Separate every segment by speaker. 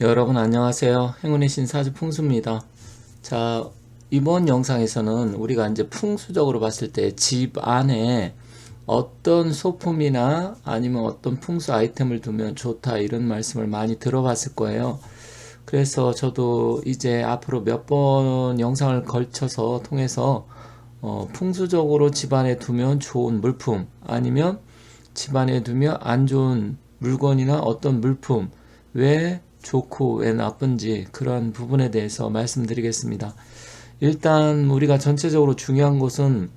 Speaker 1: 여러분 안녕하세요. 행운의 신 사주 풍수입니다. 자, 이번 영상에서는 우리가 이제 풍수적으로 봤을 때 집 안에 어떤 소품이나 아니면 어떤 풍수 아이템을 두면 좋다 이런 말씀을 많이 들어봤을 거예요. 그래서 저도 이제 앞으로 몇 번 영상을 걸쳐서 통해서 어, 풍수적으로 집안에 두면 좋은 물품 아니면 집안에 두면 안 좋은 물건이나 어떤 물품 왜 좋고 왜 나쁜지 그런 부분에 대해서 말씀드리겠습니다. 일단 우리가 전체적으로 중요한 것은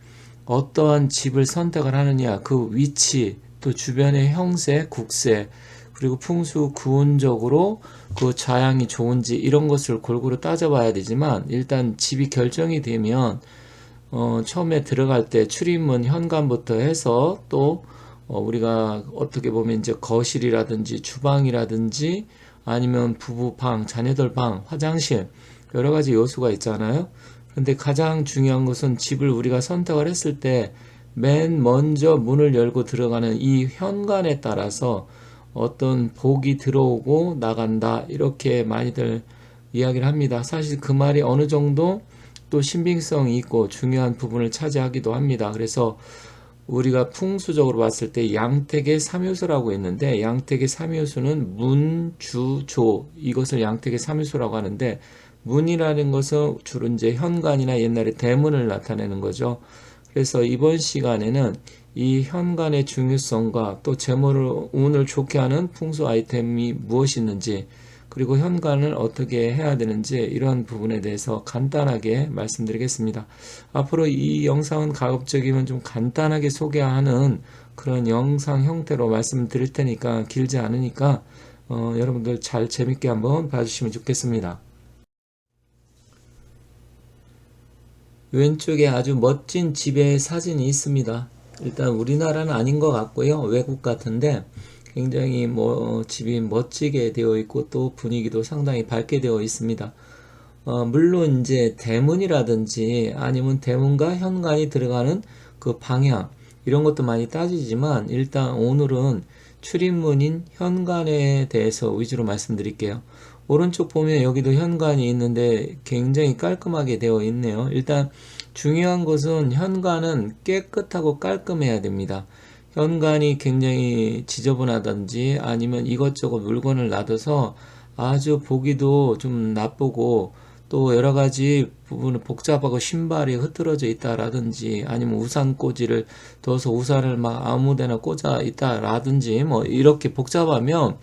Speaker 1: 어떠한 집을 선택을 하느냐 그 위치 또 주변의 형세 국세 그리고 풍수 구운적으로 그 좌양이 좋은지 이런 것을 골고루 따져봐야 되지만 일단 집이 결정이 되면 어, 처음에 들어갈 때 출입문 현관부터 해서 또 어, 우리가 어떻게 보면 이제 거실이라든지 주방이라든지 아니면 부부방, 자녀들 방, 화장실 여러 가지 요소가 있잖아요. 그런데 가장 중요한 것은 집을 우리가 선택을 했을 때 맨 먼저 문을 열고 들어가는 이 현관에 따라서 어떤 복이 들어오고 나간다 이렇게 많이들 이야기를 합니다. 사실 그 말이 어느 정도 또 신빙성이 있고 중요한 부분을 차지하기도 합니다. 그래서 우리가 풍수적으로 봤을 때 양택의 삼요소라고 있는데 양택의 삼요소는 문, 주, 조 이것을 양택의 삼요소라고 하는데 문이라는 것은 주로 이제 현관이나 옛날에 대문을 나타내는 거죠. 그래서 이번 시간에는 이 현관의 중요성과 또 재물을 운을 좋게 하는 풍수 아이템이 무엇이 있는지 그리고 현관을 어떻게 해야 되는지 이런 부분에 대해서 간단하게 말씀드리겠습니다. 앞으로 이 영상은 가급적이면 좀 간단하게 소개하는 그런 영상 형태로 말씀드릴 테니까 길지 않으니까 어, 여러분들 잘 재밌게 한번 봐주시면 좋겠습니다. 왼쪽에 아주 멋진 집의 사진이 있습니다. 일단 우리나라는 아닌 것 같고요. 외국 같은데 굉장히 뭐 집이 멋지게 되어 있고 또 분위기도 상당히 밝게 되어 있습니다. 어, 물론 이제 대문이라든지 아니면 대문과 현관이 들어가는 그 방향 이런 것도 많이 따지지만 일단 오늘은 출입문인 현관에 대해서 위주로 말씀드릴게요. 오른쪽 보면 여기도 현관이 있는데 굉장히 깔끔하게 되어 있네요. 일단 중요한 것은 현관은 깨끗하고 깔끔해야 됩니다. 현관이 굉장히 지저분하든지 아니면 이것저것 물건을 놔둬서 아주 보기도 좀 나쁘고 또 여러 가지 부분을 복잡하고 신발이 흐트러져 있다라든지 아니면 우산 꽂이를 둬서 우산을 막 아무데나 꽂아 있다라든지 뭐 이렇게 복잡하면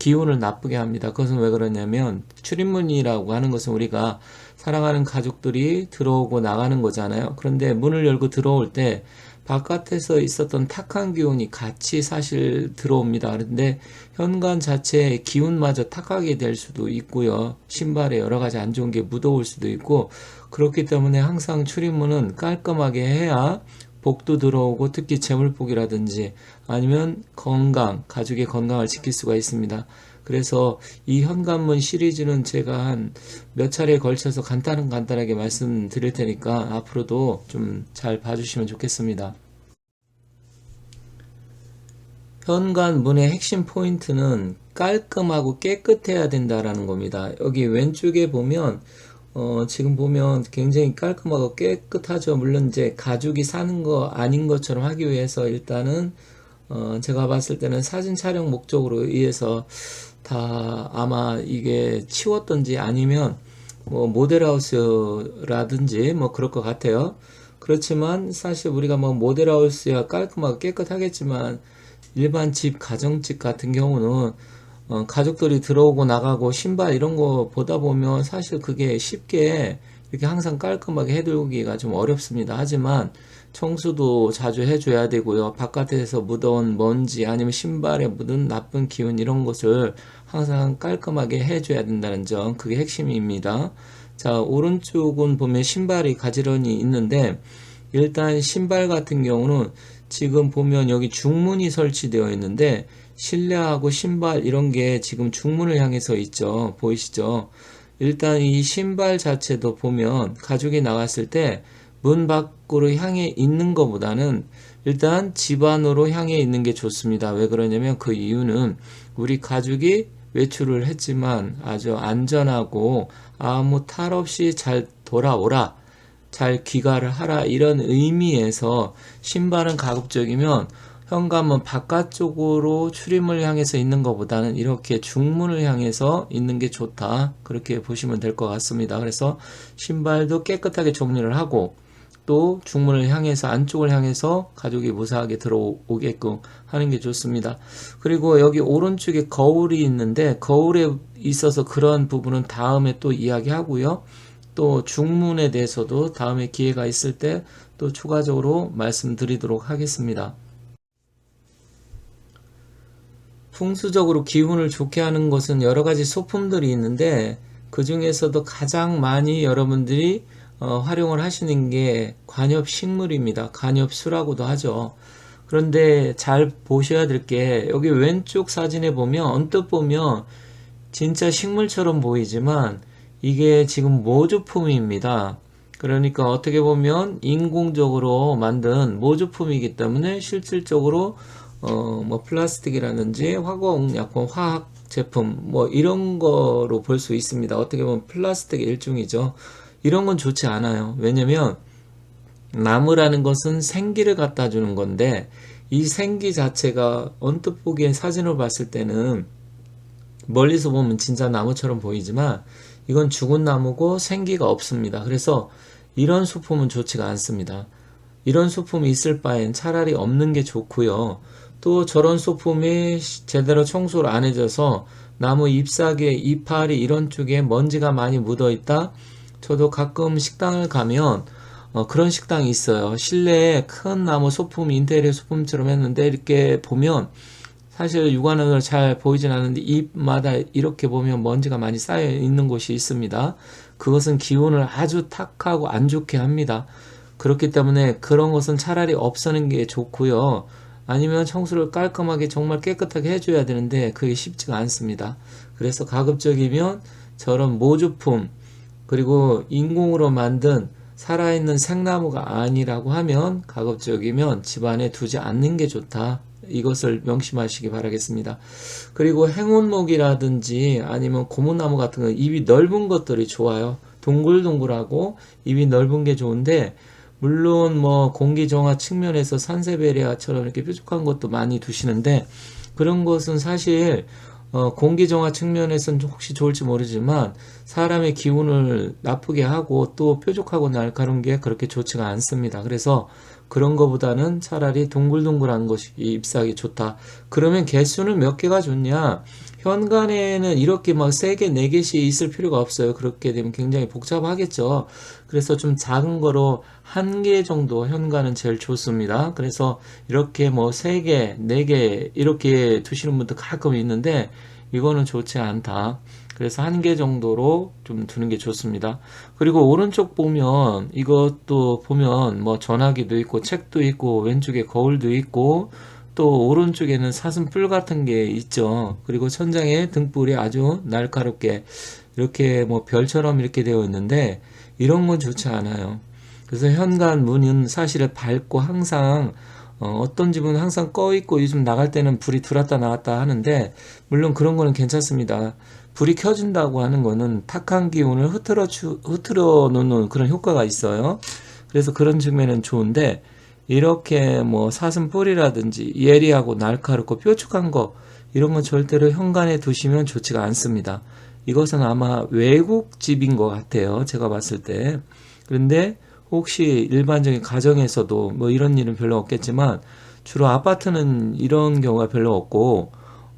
Speaker 1: 기운을 나쁘게 합니다. 그것은 왜 그러냐면 출입문이라고 하는 것은 우리가 사랑하는 가족들이 들어오고 나가는 거잖아요. 그런데 문을 열고 들어올 때 바깥에서 있었던 탁한 기운이 같이 사실 들어옵니다. 그런데 현관 자체의 기운마저 탁하게 될 수도 있고요. 신발에 여러 가지 안 좋은 게 묻어올 수도 있고 그렇기 때문에 항상 출입문은 깔끔하게 해야 복도 들어오고 특히 재물복이라든지 아니면 건강, 가족의 건강을 지킬 수가 있습니다. 그래서 이 현관문 시리즈는 제가 한 몇 차례에 걸쳐서 간단한 간단하게 말씀드릴 테니까 앞으로도 좀 잘 봐주시면 좋겠습니다. 현관 문의 핵심 포인트는 깔끔하고 깨끗해야 된다라는 겁니다. 여기 왼쪽에 보면 어, 지금 보면 굉장히 깔끔하고 깨끗하죠. 물론 이제 가족이 사는 거 아닌 것처럼 하기 위해서 일단은 어, 제가 봤을 때는 사진 촬영 목적으로 의해서 다 아마 이게 치웠던지 아니면 뭐 모델하우스라든지 뭐 그럴 것 같아요. 그렇지만 사실 우리가 뭐 모델하우스야 깔끔하고 깨끗하겠지만 일반 집 가정집 같은 경우는 어, 가족들이 들어오고 나가고 신발 이런 거 보다 보면 사실 그게 쉽게 이렇게 항상 깔끔하게 해두기가 좀 어렵습니다. 하지만 청소도 자주 해줘야 되고요. 바깥에서 묻어온 먼지 아니면 신발에 묻은 나쁜 기운 이런 것을 항상 깔끔하게 해줘야 된다는 점 그게 핵심입니다. 자 오른쪽은 보면 신발이 가지런히 있는데 일단 신발 같은 경우는 지금 보면 여기 중문이 설치되어 있는데 실내하고 신발 이런 게 지금 중문을 향해서 있죠. 보이시죠? 일단 이 신발 자체도 보면 가족이 나갔을 때 문 밖으로 향해 있는 것보다는 일단 집 안으로 향해 있는 게 좋습니다. 왜 그러냐면 그 이유는 우리 가족이 외출을 했지만 아주 안전하고 아무 탈 없이 잘 돌아오라. 잘 귀가를 하라. 이런 의미에서 신발은 가급적이면 현관문 바깥쪽으로 출입문을 향해서 있는 것보다는 이렇게 중문을 향해서 있는 게 좋다. 그렇게 보시면 될 것 같습니다. 그래서 신발도 깨끗하게 정리를 하고 또 중문을 향해서 안쪽을 향해서 가족이 무사하게 들어오게끔 하는 게 좋습니다. 그리고 여기 오른쪽에 거울이 있는데 거울에 있어서 그런 부분은 다음에 또 이야기하고요. 또 중문에 대해서도 다음에 기회가 있을 때 또 추가적으로 말씀드리도록 하겠습니다. 풍수적으로 기운을 좋게 하는 것은 여러 가지 소품들이 있는데 그 중에서도 가장 많이 여러분들이 어, 활용을 하시는 게 관엽 식물입니다. 관엽수라고도 하죠. 그런데 잘 보셔야 될 게 여기 왼쪽 사진에 보면 언뜻 보면 진짜 식물처럼 보이지만 이게 지금 모조품입니다. 그러니까 어떻게 보면 인공적으로 만든 모조품이기 때문에 실질적으로 어, 뭐 플라스틱이라든지 화공 약품, 화학 제품 뭐 이런 거로 볼 수 있습니다. 어떻게 보면 플라스틱의 일종이죠. 이런 건 좋지 않아요. 왜냐면 나무라는 것은 생기를 갖다 주는 건데 이 생기 자체가 언뜻 보기엔 사진을 봤을 때는 멀리서 보면 진짜 나무처럼 보이지만 이건 죽은 나무고 생기가 없습니다. 그래서 이런 소품은 좋지가 않습니다. 이런 소품이 있을 바엔 차라리 없는 게 좋고요. 또 저런 소품이 제대로 청소를 안 해줘서 나무 잎사귀, 이파리 이런 쪽에 먼지가 많이 묻어 있다. 저도 가끔 식당을 가면 어, 그런 식당이 있어요. 실내에 큰 나무 소품, 인테리어 소품처럼 했는데 이렇게 보면 사실 육안으로 잘 보이진 않는데 잎마다 이렇게 보면 먼지가 많이 쌓여 있는 곳이 있습니다. 그것은 기운을 아주 탁하고 안 좋게 합니다. 그렇기 때문에 그런 것은 차라리 없애는 게 좋고요. 아니면 청소를 깔끔하게 정말 깨끗하게 해줘야 되는데 그게 쉽지가 않습니다. 그래서 가급적이면 저런 모조품 그리고 인공으로 만든 살아있는 생나무가 아니라고 하면 가급적이면 집안에 두지 않는 게 좋다. 이것을 명심하시기 바라겠습니다. 그리고 행운목이라든지 아니면 고무나무 같은 거 입이 넓은 것들이 좋아요. 동글동글하고 입이 넓은 게 좋은데 물론 뭐 공기 정화 측면에서 산세베리아처럼 이렇게 뾰족한 것도 많이 두시는데 그런 것은 사실 어, 공기 정화 측면에서는 혹시 좋을지 모르지만 사람의 기운을 나쁘게 하고 또 뾰족하고 날카로운 게 그렇게 좋지가 않습니다. 그래서 그런 거보다는 차라리 동글동글한 것이 잎사귀 좋다. 그러면 개수는 몇 개가 좋냐? 현관에는 이렇게 막 세 개, 네 개씩 있을 필요가 없어요. 그렇게 되면 굉장히 복잡하겠죠. 그래서 좀 작은 거로 한 개 정도 현관은 제일 좋습니다. 그래서 이렇게 뭐 세 개, 네 개 이렇게 두시는 분도 가끔 있는데 이거는 좋지 않다. 그래서 한 개 정도로 좀 두는 게 좋습니다. 그리고 오른쪽 보면 이것도 보면 뭐 전화기도 있고 책도 있고 왼쪽에 거울도 있고 또 오른쪽에는 사슴뿔 같은 게 있죠. 그리고 천장에 등불이 아주 날카롭게 이렇게 뭐 별처럼 이렇게 되어 있는데 이런 건 좋지 않아요. 그래서 현관 문은 사실 밝고 항상 어, 떤 집은 항상 꺼 있고 요즘 나갈 때는 불이 들어왔다 나왔다 하는데 물론 그런 거는 괜찮습니다. 불이 켜진다고 하는 거는 탁한 기운을 흐트러 주, 흐트러 놓는 그런 효과가 있어요. 그래서 그런 측면은 좋은데 이렇게 뭐 사슴뿔이라든지 예리하고 날카롭고 뾰족한 거 이런 건 절대로 현관에 두시면 좋지가 않습니다. 이것은 아마 외국 집인 것 같아요. 제가 봤을 때. 그런데 혹시 일반적인 가정에서도 뭐 이런 일은 별로 없겠지만 주로 아파트는 이런 경우가 별로 없고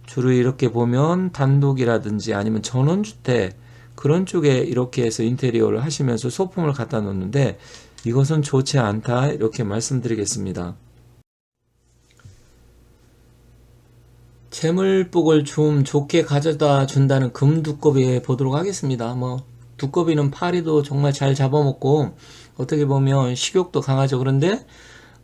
Speaker 1: 주로 이렇게 보면 단독이라든지 아니면 전원주택 그런 쪽에 이렇게 해서 인테리어를 하시면서 소품을 갖다 놓는데 이것은 좋지 않다 이렇게 말씀드리겠습니다. 재물복을 좀 좋게 가져다 준다는 금두꺼비 보도록 하겠습니다. 뭐 두꺼비는 파리도 정말 잘 잡아먹고 어떻게 보면 식욕도 강하죠. 그런데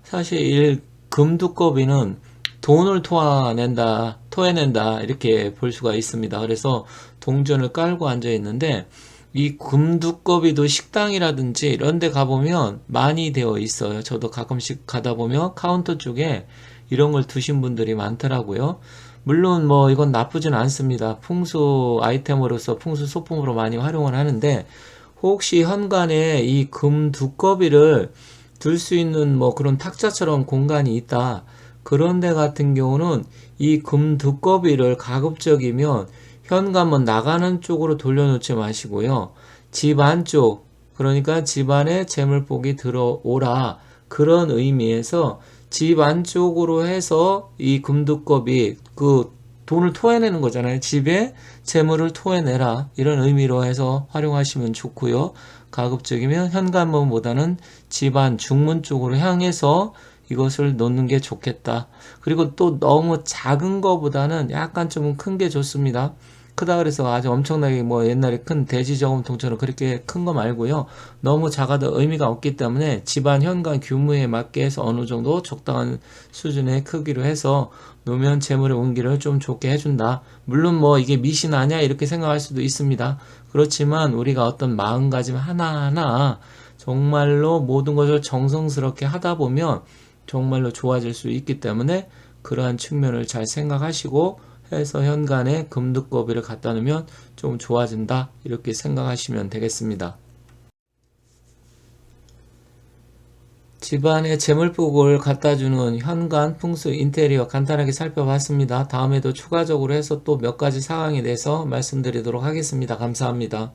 Speaker 1: 사실 금두꺼비는 돈을 토해낸다, 토해낸다 이렇게 볼 수가 있습니다. 그래서 동전을 깔고 앉아 있는데 이 금두꺼비도 식당이라든지 이런 데 가보면 많이 되어 있어요. 저도 가끔씩 가다 보면 카운터 쪽에 이런 걸 두신 분들이 많더라고요. 물론 뭐 이건 나쁘진 않습니다. 풍수 아이템으로서 풍수 소품으로 많이 활용을 하는데 혹시 현관에 이 금 두꺼비를 둘 수 있는 뭐 그런 탁자처럼 공간이 있다. 그런 데 같은 경우는 이 금 두꺼비를 가급적이면 현관문 나가는 쪽으로 돌려놓지 마시고요. 집 안쪽, 그러니까 집 안에 재물복이 들어오라. 그런 의미에서 집 안쪽으로 해서 이 금두꺼비 그 돈을 토해내는 거잖아요. 집에 재물을 토해내라. 이런 의미로 해서 활용하시면 좋고요. 가급적이면 현관문보다는 집안 중문 쪽으로 향해서 이것을 놓는 게 좋겠다. 그리고 또 너무 작은 거보다는 약간 좀 큰 게 좋습니다. 크다 그래서 아주 엄청나게 뭐 옛날에 큰 돼지 저금통처럼 그렇게 큰 거 말고요. 너무 작아도 의미가 없기 때문에 집안 현관 규모에 맞게 해서 어느 정도 적당한 수준의 크기로 해서 놓으면 재물의 운기를 좀 좋게 해준다. 물론 뭐 이게 미신 아니야 이렇게 생각할 수도 있습니다. 그렇지만 우리가 어떤 마음가짐 하나하나 정말로 모든 것을 정성스럽게 하다 보면 정말로 좋아질 수 있기 때문에 그러한 측면을 잘 생각하시고 해서 현관에 금두꺼비를 갖다 놓으면 좀 좋아진다 이렇게 생각하시면 되겠습니다. 집안에 재물복을 갖다 주는 현관 풍수 인테리어 간단하게 살펴봤습니다. 다음에도 추가적으로 해서 또 몇 가지 상황에 대해서 말씀드리도록 하겠습니다. 감사합니다.